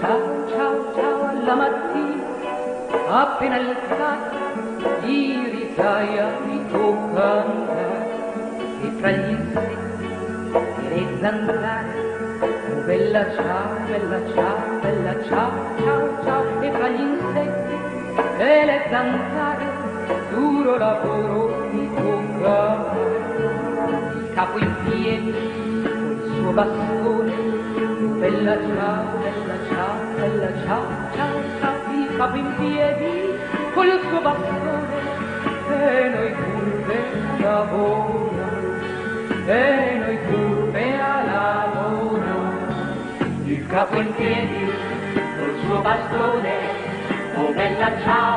ciao, ciao, ciao alla mattina, appena alzata, di ritaia mi tocca andare, e tra gli insetti e le zanzare, oh bella ciao, bella ciao, bella ciao, ciao, ciao, e tra gli insetti e le zanzare, duro lavoro mi tocca fare. il capo in piedi, col suo bastone, bella ciao, bella ciao, bella ciao, ciao, ciao, il capo in piedi, col suo bastone, e noi curve a lavoro, e noi curve a lavoro, il capo in piedi, col suo bastone, Oh bella ciao,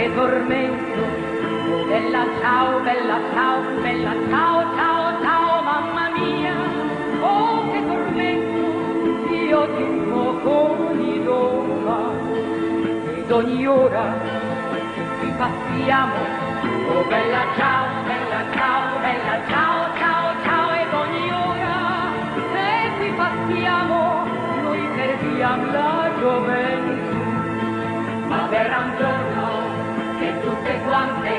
che tormento, bella ciao, bella ciao, bella ciao, ciao, ciao, mamma mia, oh che tormento, io ti invoco ogni donna, ed ogni ora ci passiamo, oh bella ciao, bella ciao, bella ciao, ciao, ciao, ed ogni ora se ci passiamo, noi perdiamo la gioventù. Ma verrà un giorno Jesús de Juan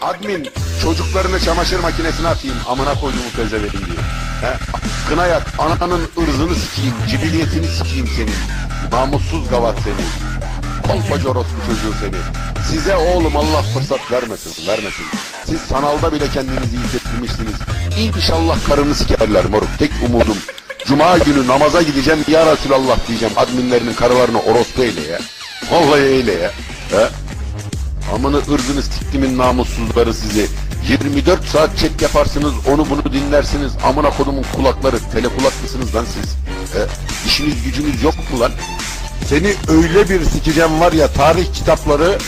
Admin çocuklarını çamaşır makinesine atayım amına koyduğumu pezevenk diye. He? Kına yak ananın ırzını sikeyim cibiliyetini sikeyim senin. Namussuz gavat seni. Kolpacı orospu çocuğu seni. Size oğlum Allah fırsat vermesin vermesin. Siz sanalda bile kendinizi hissettirmişsiniz. İnşallah karını sikerler moruk. Tek umudum. Cuma günü namaza gideceğim ya Resulallah diyeceğim adminlerinin karılarını orospu eyle ya. Vallahi eyle ya. He? Amını ırzını siktimin namussuzları sizi. 24 saat chat yaparsınız, onu bunu dinlersiniz. Amına kodumun kulakları, telekulak mısınız lan siz? E, işiniz gücünüz yok mu lan? Seni öyle bir sikeceğim var ya tarih kitapları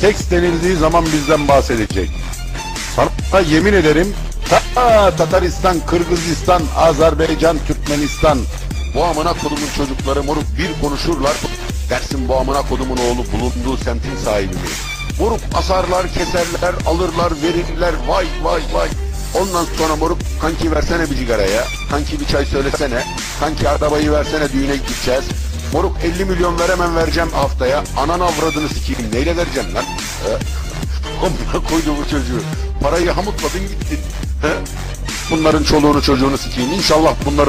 seks denildiği zaman bizden bahsedecek. Sana yemin ederim ta Tataristan, Kırgızistan, Azerbaycan, Türkmenistan bu amına kodumun çocukları moruk bir konuşurlar dersin bu amına kodumun oğlu bulunduğu semtin sahibi mi? Moruk asarlar, keserler, alırlar, verirler vay vay vay. Ondan sonra moruk kanki versene bir sigara ya. Kanki bir çay söylesene. Kanki arabayı versene düğüne gideceğiz. Moruk 50 milyon veremem vereceğim haftaya. Anan avradını sikeyim. Neyle vereceğim lan? Amına koydu bu çocuğu. Parayı hamutladın gittin. Bunların çoluğunu çocuğunu sikeyim. İnşallah bunları